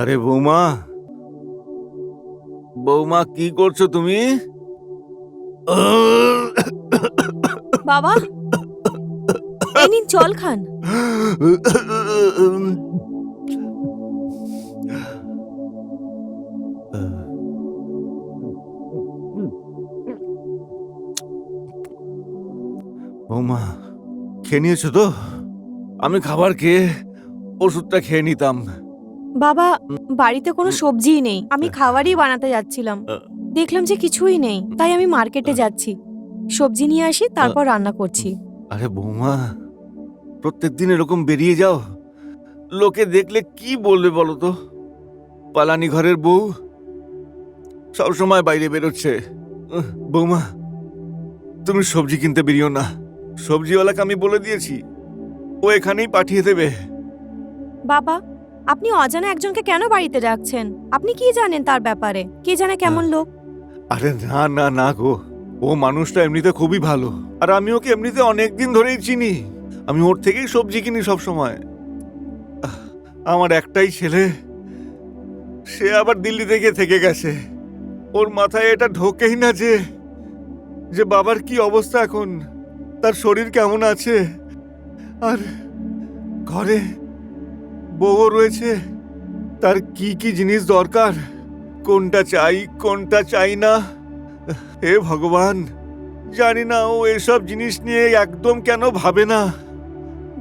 আরে বৌমা। বৌমা কি করছ তুমি? বাবা এই নিন জল খান। বৌমা খেয়ে নিয়েছো তো? আমি খাবার খেয়ে ওষুধটা খেয়ে নিতাম। বাবা বাড়িতে কোনো সবজিই নেই। আমি খাবারই বানাতে যাচ্ছিলাম। দেখলাম যে কিছুই নেই তাই আমি মার্কেটে যাচ্ছি। সবজি নিয়ে আসি তারপর রান্না করছি। আরে বৌমা প্রত্যেক দিন এরকম বেরিয়ে যাও। লোকে দেখলে কি বলবে বলো তো? পালানি ঘরের বউ সবসময় বাইরে বেরোচ্ছে। বৌমা তুমি সবজি কিনতে বেরিও না। সবজিওয়ালাকে আমি বলে দিয়েছি ও এখানেই পাঠিয়ে দেবে। বাবা আপনি অজানা একজনকে কেন বাড়িতে রাখছেন আপনি কি জানেন তার ব্যাপারে? কে জানে কেমন লোক? আরে না না না গো। ও মানুষটা এমনিতে খুবই ভালো। আর আমি ওকে এমনিতে অনেক দিন ধরেই চিনি। আমি ওর থেকেই সবজি কিনি সব সময় আমার একটাই ছেলে। সে আবার দিল্লি থেকে থেকে গেছে। ওর মাথায় এটা ঢোকেই না যে যে বাবার কি অবস্থা এখন? তার শরীর কেমন আছে? আর ঘরে বউ রয়েছে। তার কি কি জিনিস দরকার? কোনটা চাই কোনটা চাই না? হে ভগবান জানি না ও এসব জিনিস নিয়ে একদম কেন ভাবে না।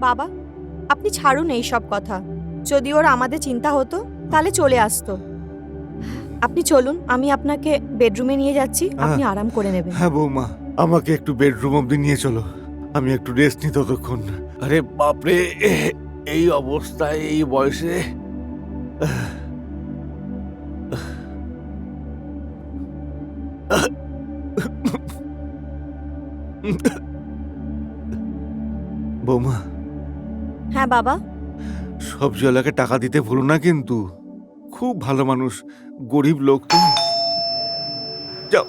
বাবা আপনি ছাড়ুন এই সব কথা। যদি ওর আমাদের চিন্তা হতো তাহলে চলে আসতো। আপনি চলুন আমি আপনাকে বেডরুমে নিয়ে যাচ্ছি। আপনি আরাম করে নেবেন। হ্যাঁ বৌমা আমাকে একটু বেডরুম অব্দি নিয়ে চলো। আমি একটু রেস্ট নিই ততক্ষণ। আরে বাপরে এই অবস্থায় এই বয়সে। বৌমা। হ্যাঁ বাবা। সবজিওয়ালাকে টাকা দিতে ভুলো না কিন্তু। খুব ভালো মানুষ গরিব লোক যাও।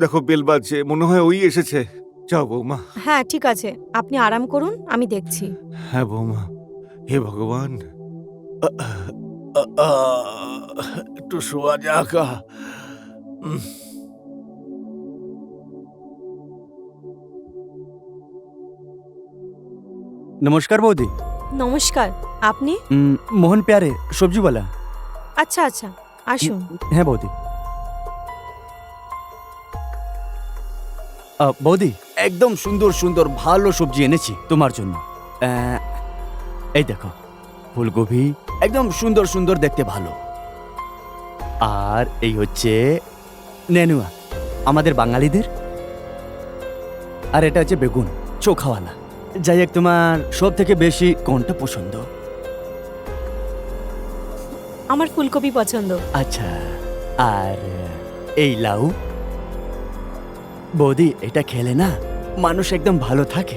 দেখো বেল বাজছে মনে হয় ওই এসেছে। যাও বৌমা। হ্যাঁ ঠিক আছে। আপনি আরাম করুন আমি দেখছি। হ্যাঁ বৌমা। হে ভগবান। একটু শোয়া যাক। নমস্কার বৌদি। নমস্কার। আপনি? মোহন প্যারে সবজিওয়ালা। আচ্ছা আচ্ছা। আসুন। হ্যাঁ বৌদি। বৌদি একদম সুন্দর সুন্দর ভালো সবজি এনেছি তোমার জন্য। এই দেখো ফুলকপি একদম সুন্দর সুন্দর দেখতে ভালো। আর এই হচ্ছে নেনুয়া আমাদের বাঙালিদের। আর এটা হচ্ছে বেগুন চোখাওয়ালা। যাই হোক তোমার সব থেকে বেশি কোনটা পছন্দ? আমার ফুলকপি পছন্দ। আচ্ছা আর এই লাউ। বৌদি এটা খেলে না? মানুষ একদম ভালো থাকে।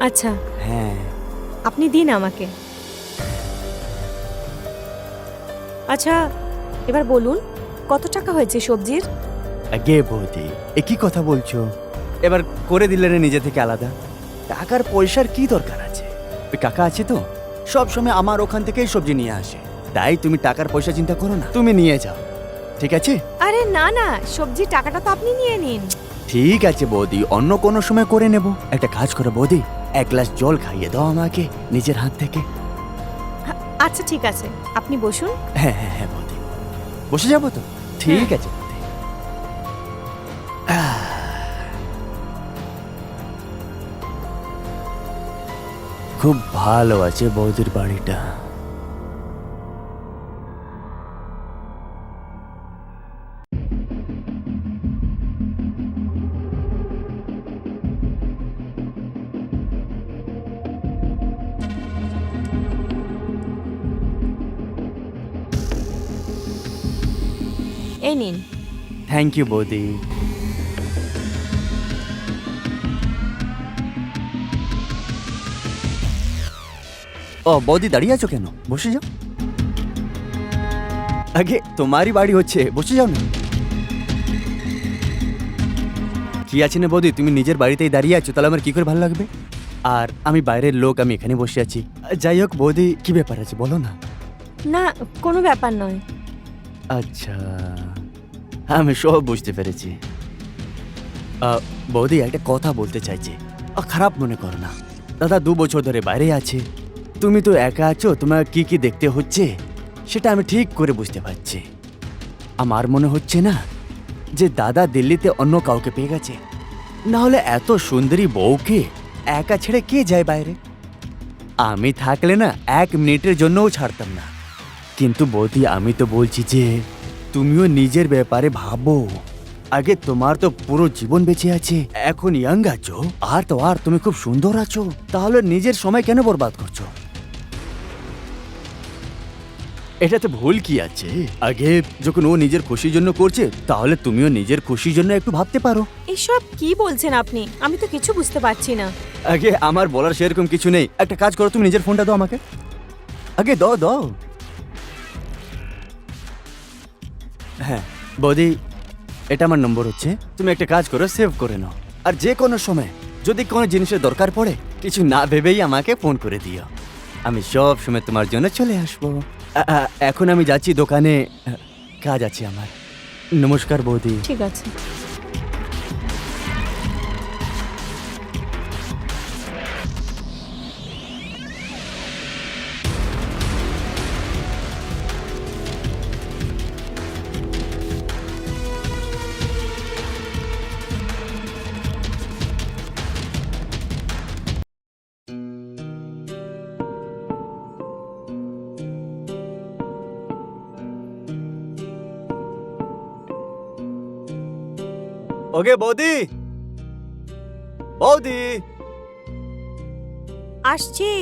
আচ্ছা। হ্যাঁ। আপনি দিন আমাকে। আচ্ছা এবার বলুন কত টাকা হয়েছে সবজির? আগে বৌদি এ কি কথা বলছো? এবার করে দিলে রে নিজে থেকে আলাদা। টাকার পয়সার কি দরকার আছে? ওই কাকা আছে তো? সব সময় আমার ওখান থেকেই সবজি নিয়ে আসে। তাই তুমি টাকার পয়সা চিন্তা করো না। তুমি নিয়ে যাও। ঠিক আছে? আরে না না সবজির টাকাটা তো আপনি নিয়ে নিন। ঠিক আছে বৌদি অন্য কোনো সময় করে নেব। একটা কাজ করো বৌদি এক গ্লাস জল খাইয়ে দাও আমাকে নিজের হাত থেকে। আচ্ছা ঠিক আছে আপনি বসুন। হ্যাঁ হ্যাঁ হ্যাঁ বৌদি বসে যাব তো? ঠিক আছে বৌদি। আহ। খুব ভালো আছে বৌদির বাড়িটা। এই নিন। থ্যাংক ইউ বৌদি ও বৌদি দাঁড়িয়ে আছো কেন? বসে যাও। আগে তোমারই বাড়ি হচ্ছে বসে যাও না। কি আছে না বৌদি তুমি নিজের বাড়িতেই দাঁড়িয়ে আছো তাহলে আমার কি করে ভালো লাগবে? আর আমি বাইরের লোক আমি এখানে বসে আছি। যাই হোক বৌদি কি ব্যাপার আছে? বলো না। না কোনো ব্যাপার নয়। আচ্ছা আমি সব বুঝতে পেরেছি। বৌদি, একটা কথা বলতে চাইছি। খারাপ মনে করো না। দাদা দু বছর ধরে বাইরে আছে। তুমি তো একা আছো, তোমার কি কি দেখতে হচ্ছে? সেটা আমি ঠিক করে বুঝতে পারছি। আমার মনে হচ্ছে না যে দাদা দিল্লিতে অন্য কাউকে পেয়ে গেছে। না হলে এত সুন্দরী বউকে একা ছেড়ে কে যায় বাইরে? আমি থাকলে না এক মিনিটের জন্যও ছাড়তাম না। কিন্তু বৌদি আমি তো বলছি যে তুমিও নিজের ব্যাপারে ভাবো। আগে তোমার তো পুরো জীবন বেঁচে আছে এখন ইয়াং আছো। আর তো আর তুমি খুব সুন্দর আছো। তাহলে নিজের সময় কেন বরবাদ করছ? এটাতে ভুল কি আছে? আগে যখন ও নিজের খুশির জন্য করছে তাহলে তুমিও নিজের খুশির জন্য একটু ভাবতে পারো। এসব কি বলছেন আপনি? আমি তো কিছু বুঝতে পারছি না। আগে আমার বলার সেরকম কিছু নেই। একটা কাজ করো তুমি নিজের ফোনটা দাও আমাকে। আগে দাও দাও। হ্যাঁ বৌদি, এটা আমার নম্বর হচ্ছে। তুমি একটা কাজ করো সেভ করে নাও। আর যে কোনো সময় যদি কোনো জিনিসের দরকার পড়ে, কিছু না ভেবেই আমাকে ফোন করে দিও। আমি সব সময় তোমার জন্য চলে আসব। এখন আমি যাচ্ছি দোকানে। কাজ আছে আমার। নমস্কার, বৌদি। ঠিক আছে। ওকে বৌদি। বৌদি। আসছি।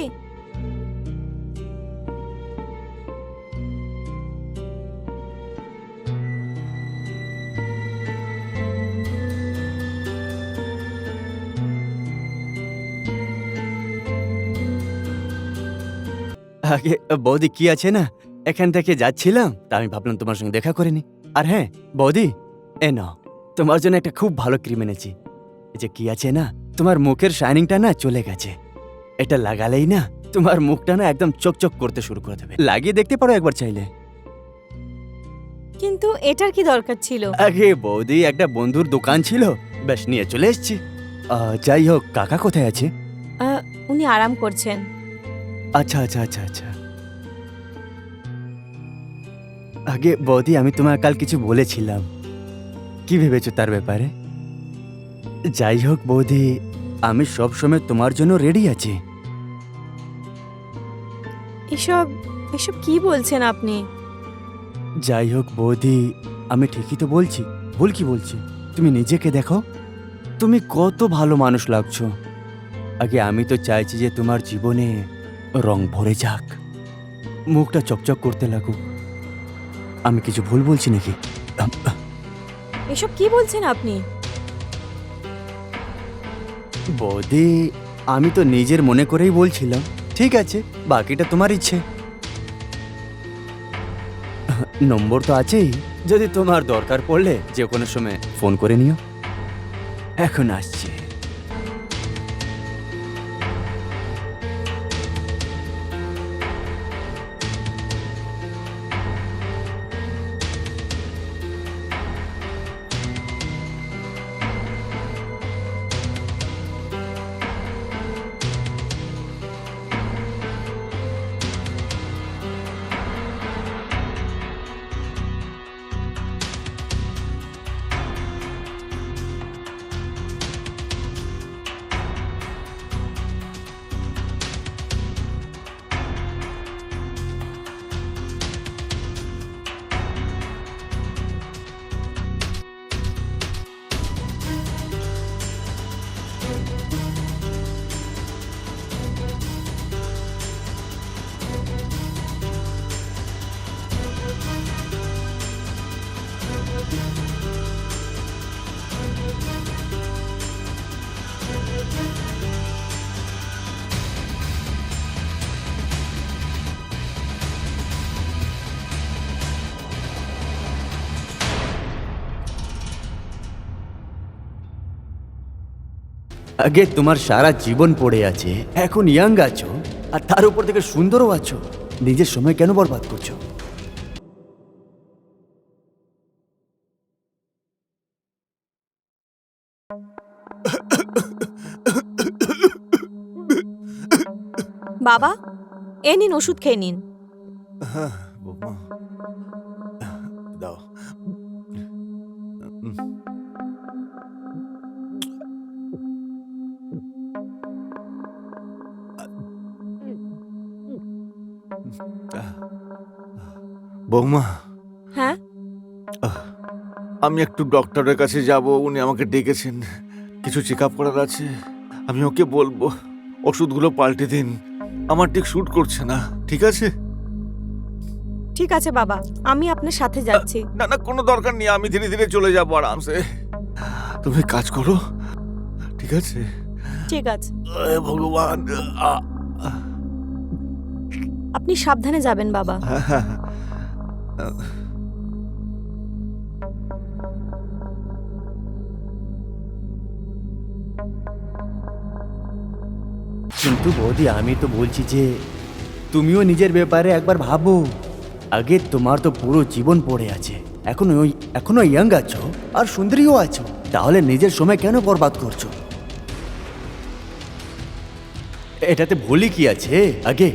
আগে বৌদি কি আছে না? এখান থেকে যাচ্ছিলাম তা আমি ভাবলাম তোমার সঙ্গে দেখা করে নি। আর হ্যাঁ বৌদি এ নাও। তোমার জন্য একটা খুব ভালো ক্রিম এনেছি। এই যে কি আছে না তোমার মুখের শাইনিংটা না চলে গেছে। এটা লাগালেই না তোমার মুখটা না একদম চকচক করতে শুরু করে দেবে। লাগিয়ে দেখতে পারো একবার চাইলে। কিন্তু এটার কি দরকার ছিল? আগে বৌদি একটা বন্ধুর দোকান ছিল বেশ নিয়ে চলে এসেছি। যাই হোক কাকা কোথায় আছে? উনি আরাম করছেন। আচ্ছা আচ্ছা আচ্ছা আচ্ছা। আগে বৌদি আমি তোমার কাল কিছু বলেছিলাম। কি ভেবেছো তার ব্যাপারে? যাই হোক বৌদি আমি সব সময় তোমার জন্য রেডি আছি। এসব এসব কি বলছেন আপনি? যাই হোক বৌদি আমি ঠিকই তো বলছি। ভুল কি বলছি? তুমি নিজেকে দেখো। তুমি কত ভালো মানুষ লাগছো। আগে আমি তো চাইছি যে তোমার জীবনে রং ভরে যাক। মুখটা চকচক করতে লাগুক। আমি কিছু ভুল বলছি নাকি? এসব কি বলছেন আপনি? বৌদি, আমি তো নিজের মনে করেই বলছিলাম। ঠিক আছে, বাকিটা তোমার ইচ্ছে। নম্বর তো আছেই। যদি তোমার দরকার পড়লে যে কোনো সময় ফোন করে নিও। এখন আসছি। আগে তোমার সারা জীবন পড়ে আছে এখন ইয়াং আছো আর তার উপর থেকে সুন্দরও আছো। নিজের সময় কেন বরবাদ করছ? বাবা এ নিন ওষুধ খেয়ে নিন। হ্যাঁ। বৌমা। হ্যাঁ? আমি একটু ডক্টরের কাছে যাব উনি আমাকে ডেকেছেন। কিছু চেক আপ করার আছে। আমি ওকে বলব ওষুধগুলো পাল্টে দিন। আমার ঠিক শ্যুট করছে না ঠিক আছে? ঠিক আছে বাবা আমি আপনার সাথে যাচ্ছি। না না কোনো দরকার নেই আমি ধীরে ধীরে চলে যাব আরামসে। তুমি কাজ করো ঠিক আছে? ঠিক আছে। এ ভগবান আ, আপনি সাবধানে যাবেন, বাবা। কিন্তু বৌদি, আমি তো বলছি যে তুমিও নিজের ব্যাপারে একবার ভাবো। আগে তোমার তো পুরো জীবন পড়ে আছে। এখন ওই, এখনও ইয়াং আছো আর সুন্দরীও আছো। তাহলে নিজের সময় কেন বরবাদ করছ? এটাতে ভুলই কি আছে? আগে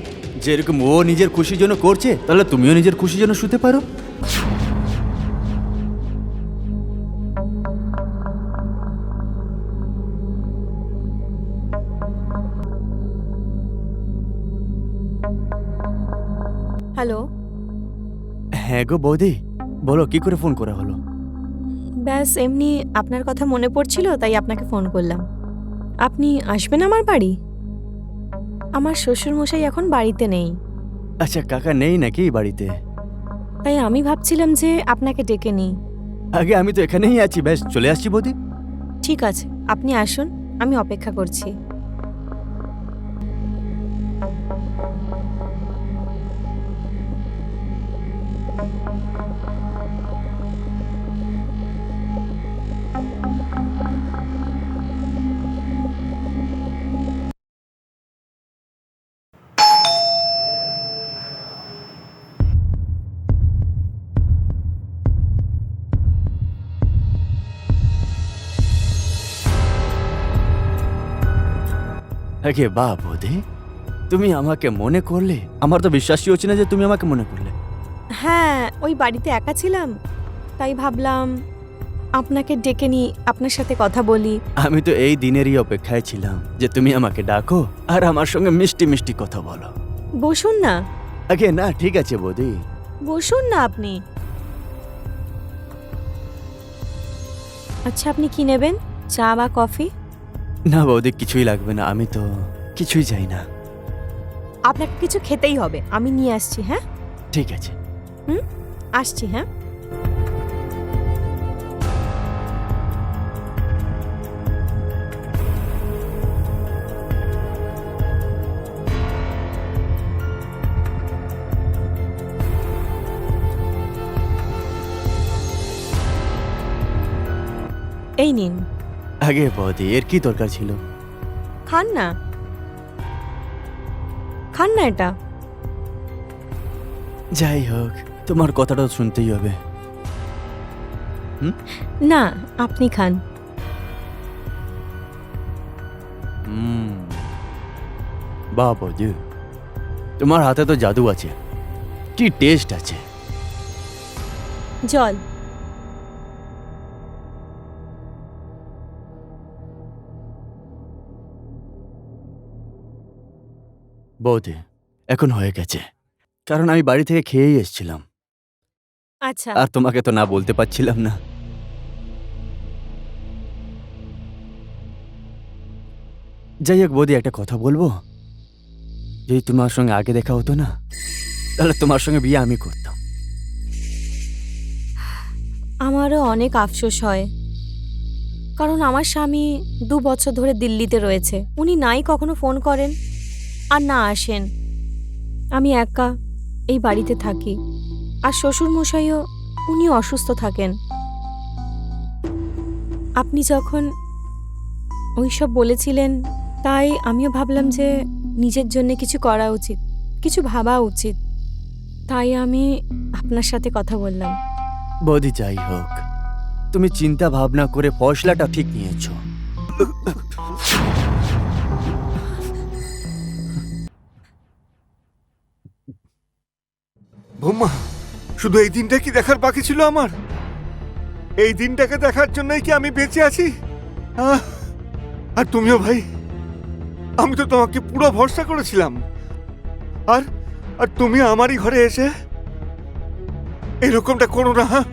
যেরকম ও নিজের খুশির জন্য করছে তাহলে তুমিও নিজের খুশির জন্য শুতে পারো। হ্যালো? হ্যাঁ গো বৌদি বলো কি করে ফোন করা হলো? ব্যাস এমনি আপনার কথা মনে পড়ছিল তাই আপনাকে ফোন করলাম। আপনি আসবেন আমার বাড়ি? আমার শ্বশুর মশাই এখন বাড়িতে নেই। আচ্ছা কাকা নেই নাকি বাড়িতে? তাই আমি ভাবছিলাম যে আপনাকে ডেকে নিই। আগে আমি তো এখানেই আছি ব্যাস চলে আসছি বৌদি। ঠিক আছে আপনি আসুন আমি অপেক্ষা করছি। আগে বাহ বৌদি তুমি আমাকে মনে করলে? আমার তো বিশ্বাসই হচ্ছে না যে তুমি আমাকে মনে করলে। হ্যাঁ ওই বাড়িতে একা ছিলাম তাই ভাবলাম আপনাকে ডেকে নিই আপনার সাথে কথা বলি। আমি তো এই দিনেরই অপেক্ষায় ছিলাম যে তুমি আমাকে ডাকো আর আমার সঙ্গে মিষ্টি মিষ্টি কথা বলো। বসুন না। আগে না ঠিক আছে বৌদি। বসুন না আপনি। আচ্ছা আপনি কি নেবেন? চা বা কফি? না বৌদি কিছুই লাগবে না। আমি তো কিছুই চাই না। আপনাকে কিছু খেতেই হবে। আমি নিয়ে আসছি হ্যাঁ? ঠিক আছে। হুম? আসছি হ্যাঁ? এই নিন। আগে বৌদি এর কি দরকার ছিল? খান না। খান না এটা। যাই হোক তোমার কথাটা শুনতেই হবে। না আপনি খান। হুম। বাহ বৌদি তোমার হাতে তো জাদু আছে। কি টেস্ট আছে? জল। বৌদি এখন হয়ে গেছে। কারণ আমি বাড়ি থেকে খেয়েই এসেছিলাম। আচ্ছা। আর তোমাকে তো না বলতে পারছিলাম না। যাই হোক বৌদি একটা কথা বলব? যদি তোমার সঙ্গে আগে দেখা হতো না তাহলে তোমার সঙ্গে বিয়ে আমি করতাম। আমারও অনেক আফসোস হয়। কারণ আমার স্বামী দু বছর ধরে দিল্লিতে রয়েছে। উনি নাই কখনো ফোন করেন? আর না আসেন। আমি একা এই বাড়িতে থাকি। আর শ্বশুর মশাইও উনি অসুস্থ থাকেন। আপনি যখন ওইসব বলেছিলেন, তাই আমিও ভাবলাম যে নিজের জন্য কিছু করা উচিত, কিছু ভাবা উচিত। তাই আমি আপনার সাথে কথা বললাম। বৌদি, যাই হোক। তুমি চিন্তা ভাবনা করে ফসলাটা ঠিক নিয়েছো। বৌমা শুধু এই দিনটা কি দেখার বাকি ছিল আমার? এই দিনটাকে দেখার জন্যই কি আমি বেঁচে আছি? আর তুমিও ভাই, আমি তো তোমাকে পুরো ভরসা করেছিলাম। আর আর তুমি আমারই ঘরে এসে এরকমটা করো না হ্যাঁ?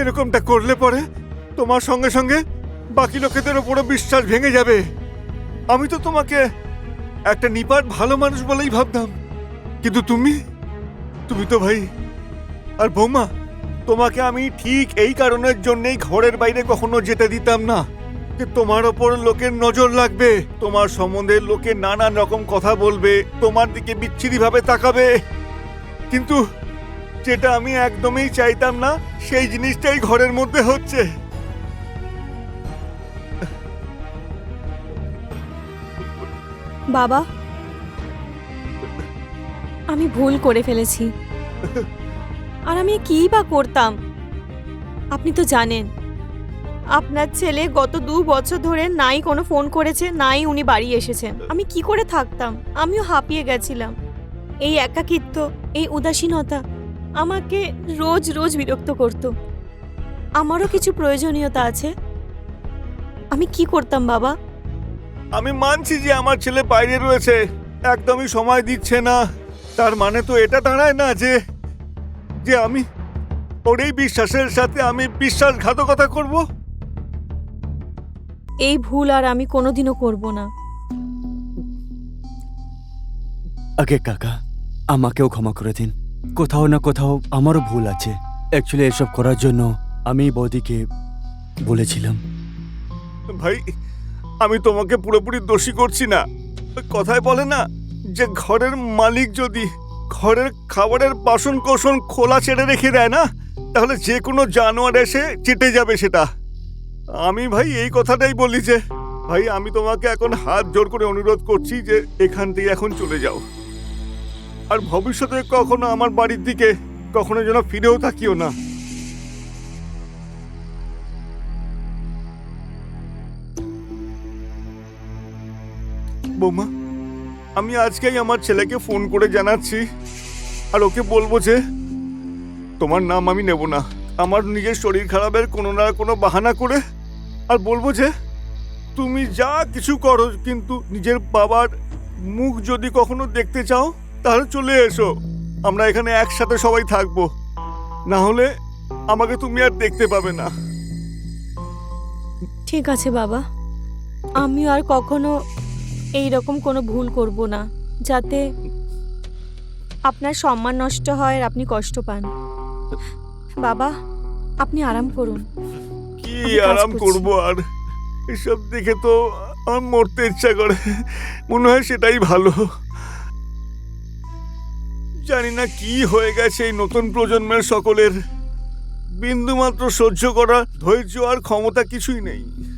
এরকমটা করলে পরে তোমার সঙ্গে সঙ্গে বাকি লোকেদের ওপরও বিশ্বাস ভেঙে যাবে। আমি তো তোমাকে একটা নিপাট ভালো মানুষ বলেই ভাবতাম। কিন্তু তুমি তুমি তো ভাই, আর বৌমা, তোমাকে আমি ঠিক এই কারণের জন্যই ঘরের বাইরে কখনো যেতে দিতাম না, যে তোমার ওপর লোকের নজর লাগবে, তোমার সম্বন্ধে লোকে নানান রকম কথা বলবে, তোমার দিকে বিচ্ছিরি ভাবে তাকাবে। কিন্তু যেটা আমি একদমই চাইতাম না, সেই জিনিসটাই ঘরের মধ্যে হচ্ছে। বাবা, আমি ভুল করে ফেলেছি। আর আমি কী বা করতাম? আপনি তো জানেন। আপনার ছেলে গত দু বছর ধরে নাই কোনো ফোন করেছে, নাই উনি বাড়ি এসেছেন। আমি কি করে থাকতাম? আমিও হাঁপিয়ে গেছিলাম। এই একাকিত্ব, এই উদাসীনতা আমাকে রোজ রোজ বিরক্ত করত। আমারও কিছু প্রয়োজনীয়তা আছে। আমি কি করতাম, বাবা? আমি মানছি যে আমার ছেলে বাইরে রয়েছে। একদমই সময় দিচ্ছে না। তার মানে তো এটা দাঁড়ায় না যে যে আমি ওর এই বিশ্বাসের সাথে আমি বিশ্বাসঘাতকতা করব? এই ভুল আর আমি কোনোদিনও করব না। আগে কাকা আমাকেও ক্ষমা করে দিন। কোথাও না কোথাও আমারও ভুল আছে। অ্যাকচুয়ালি এসব করার জন্য আমি বৌদিকে বলেছিলাম। ভাই আমি তোমাকে পুরোপুরি দোষী করছি না। কথায় বলে না যে ঘরের মালিক যদি ঘরের খাবারের বাসন কোসন খোলা ছেড়ে রেখে দেয় না? তাহলে যে কোনো জানোয়ার এসে চেটে যাবে সেটা। আমি ভাই এই কথাটাই বলি যে, ভাই আমি তোমাকে এখন হাত জোর করে অনুরোধ করছি যে এখান থেকে এখন চলে যাও। আর ভবিষ্যতে কখনো আমার বাড়ির দিকে কখনো যেন ফিরেও থাকিও না। বৌমা আমি আজকেই আমার ছেলেকে ফোন করে জানাচ্ছি। আর ওকে বলব যে, তোমার নাম আমি নেব না। আমার নিজের শরীর খারাপের কোনো না কোনো বাহানা করে, আর বলব যে, তুমি যা কিছু করো, কিন্তু নিজের বাবার মুখ যদি কখনো দেখতে চাও, তাহলে চলে এসো। আমরা এখানে একসাথে সবাই থাকব। না হলে আমাকে তুমি আর দেখতে পাবে না। ঠিক আছে বাবা। আমিও আর কখনো এই রকম কোনো ভুল করব না যাতে আপনার সম্মান নষ্ট হয় আর আপনি কষ্ট পান। বাবা আপনি আরাম করুন। কি আমি কাজ আরাম করছি। করব আর? এসব দেখে তো আমার মরতে ইচ্ছা করে। মনে হয় সেটাই ভালো। জানি না কি হয়ে গেছে এই নতুন প্রজন্মের সকলের। বিন্দুমাত্র সহ্য করা ধৈর্য আর ক্ষমতা কিছুই নেই।